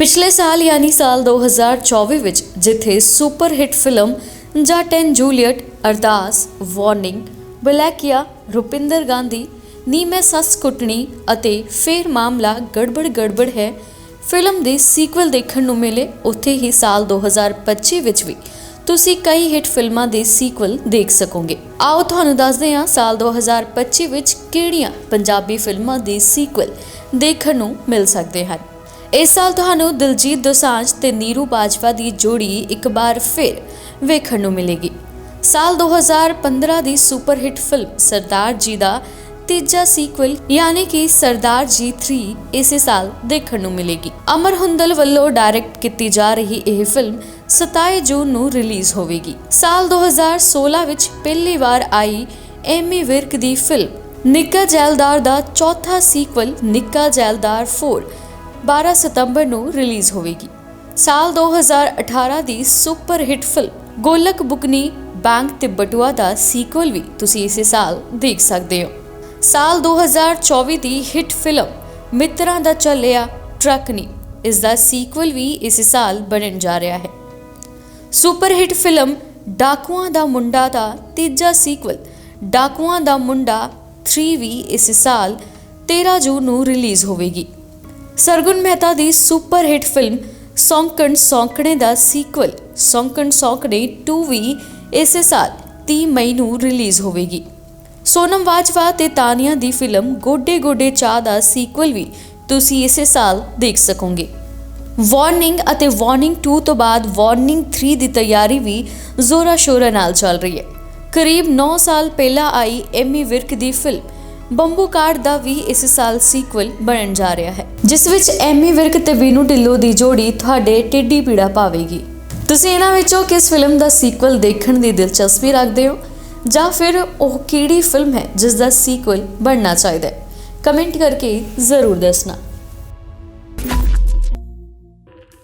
ਪਿਛਲੇ ਸਾਲ ਯਾਨੀ ਸਾਲ 2024 ਵਿੱਚ ਜਿੱਥੇ super hit film Jatt and Juliet, Ardaas, Warning Blackia Rupinder Gandhi, Ni Main Sass ਕੁੱਟਣੀ ਅਤੇ ਫੇਰ ਮਾਮਲਾ ਗੜਬੜ ਗੜਬੜ ਹੈ, ਫਿਲਮ ਦੇ ਸੀਕਵਲ ਦੇਖਣ ਨੂੰ ਮਿਲੇ ਉੱਥੇ ਹੀ ਸਾਲ 2025 ਵਿੱਚ ਵੀ। ਤੁਸੀਂ ਕਈ ਹਿੱਟ ਫਿਲਮਾਂ ਦੇ ਸੀਕਵਲ ਦੇਖ ਸਕੋਗੇ। ਆਓ ਤੁਹਾਨੂੰ ਦੱਸਦੇ ਹਾਂ ਸਾਲ 2025 ਵਿੱਚ ਕਿਹੜੀਆਂ ਪੰਜਾਬੀ ਫਿਲਮਾਂ ਦੇ ਸੀਕਵਲ ਦੇਖਣ ਨੂੰ ਮਿਲ ਸਕਦੇ ਹਨ। ਇਸ ਸਾਲ ਤੁਹਾਨੂੰ ਦਿਲਜੀਤ ਦੋਸਾਂਝ ਤੇ ਨੀਰੂ ਬਾਜਵਾ ਦੀ ਜੋੜੀ ਇੱਕ ਵਾਰ ਫਿਰ ਵੇਖਣ ਨੂੰ ਮਿਲੇਗੀ। ਸਾਲ 2015 ਦੀ super hit film Sardar ji ਦਾ ਤੀਜਾ ਸੀਕਵਲ ਯਾਨੀ ਕਿ ਸਰਦਾਰ ਜੀ 3 ਇਸੇ ਸਾਲ ਦੇਖਣ ਨੂੰ ਮਿਲੇਗੀ। ਅਮਰ ਹੁੰਦਲ ਵੱਲੋਂ ਡਾਇਰੈਕਟ ਕੀਤੀ ਜਾ ਰਹੀ ਇਹ ਫਿਲਮ 27 ਜੂਨ ਨੂੰ ਰਿਲੀਜ਼ ਹੋਵੇਗੀ। ਸਾਲ 2016 ਵਿੱਚ ਪਹਿਲੀ ਵਾਰ ਆਈ ਐਮੀ ਵਿਰਕ ਦੀ ਫਿਲਮ ਨਿੱਕਾ ਜੈਲਦਾਰ ਦਾ ਚੌਥਾ ਸੀਕਵਲ ਨਿੱਕਾ ਜੈਲਦਾਰ 4 12 ਸਤੰਬਰ ਨੂੰ ਰਿਲੀਜ਼ ਹੋਵੇਗੀ। ਸਾਲ 2018 ਦੀ ਸੁਪਰ ਹਿੱਟ ਫਿਲਮ ਗੋਲਕ ਬੁਕਨੀ ਬੈਂਕ ਤੇ ਬਟੂਆ ਦਾ ਸੀਕਵਲ ਵੀ ਤੁਸੀਂ ਇਸੇ ਸਾਲ ਦੇਖ ਸਕਦੇ ਹੋ। ਸਾਲ 2024 ਦੀ ਹਿੱਟ ਫਿਲਮ ਮਿੱਤਰਾਂ ਦਾ ਚੱਲਿਆ ਟਰੱਕ ਨੀ, ਇਸ ਦਾ ਸੀਕਵਲ ਵੀ ਇਸੇ ਸਾਲ ਬਣਨ ਜਾ ਰਿਹਾ ਹੈ। Super hit film Dakuaan Da Munda ਦਾ ਤੀਜਾ ਸੀਕਵਲ ਡਾਕੂਆਂ ਦਾ ਮੁੰਡਾ 3 ਵੀ ਇਸ ਸਾਲ 13 ਜੂਨ ਨੂੰ ਰਿਲੀਜ਼ ਹੋਵੇਗੀ। ਸਰਗੁਣ ਮਹਿਤਾ ਦੀ super hit film Saunkan Saunkne ਦਾ ਸੀਕਵਲ, ਸੌਂਕਣ ਸੌਂਕਣੇ 2 ਵੀ ਇਸੇ ਸਾਲ 30 ਮਈ ਨੂੰ ਰਿਲੀਜ਼ ਹੋਵੇਗੀ। ਸੋਨਮ ਬਾਜਵਾ ਤੇ ਤਾਨੀਆ ਦੀ ਫਿਲਮ ਗੋਡੇ ਗੋਡੇ ਚਾਹ ਦਾ ਸੀਕਵਲ ਵੀ ਤੁਸੀਂ ਇਸੇ ਸਾਲ ਦੇਖ ਸਕੋਗੇ। ਵਾਰਨਿੰਗ ਅਤੇ ਵਾਰਨਿੰਗ 2 ਤੋਂ ਬਾਅਦ ਵਾਰਨਿੰਗ 3 ਦੀ ਤਿਆਰੀ ਵੀ ਜ਼ੋਰਾ ਸ਼ੋਰਾ ਨਾਲ ਚੱਲ ਰਹੀ ਹੈ। ਕਰੀਬ 9 ਸਾਲ ਪਹਿਲਾਂ ਆਈ ਐਮੀ ਵਿਰਕ ਦੀ ਫਿਲਮ ਬੰਬੂ ਕਾਰਡ ਦਾ ਵੀ ਇਸ ਸਾਲ ਸੀਕਵਲ ਬਣਨ ਜਾ ਰਿਹਾ ਹੈ, ਜਿਸ ਵਿੱਚ ਐਮੀ ਵਿਰਕ ਤੇ ਵੀਨੂ ਢਿੱਲੋਂ ਦੀ ਜੋੜੀ ਤੁਹਾਡੇ ਟਿੱਡੀ ਪੀੜਾ ਪਾਵੇਗੀ। ਤੁਸੀਂ ਇਹਨਾਂ ਵਿੱਚੋਂ ਕਿਸ ਫਿਲਮ ਦਾ ਸੀਕਵਲ ਦੇਖਣ ਦੀ ਦਿਲਚਸਪੀ ਰੱਖਦੇ ਹੋ? ਜਾਂ ਫਿਰ ਉਹ ਕਿਹੜੀ ਫਿਲਮ ਹੈ ਜਿਸ ਦਾ ਸੀਕਵਲ ਬਣਨਾ ਚਾਹੀਦਾ ਹੈ? ਕਮੈਂਟ ਕਰਕੇ ਜ਼ਰੂਰ ਦੱਸਣਾ।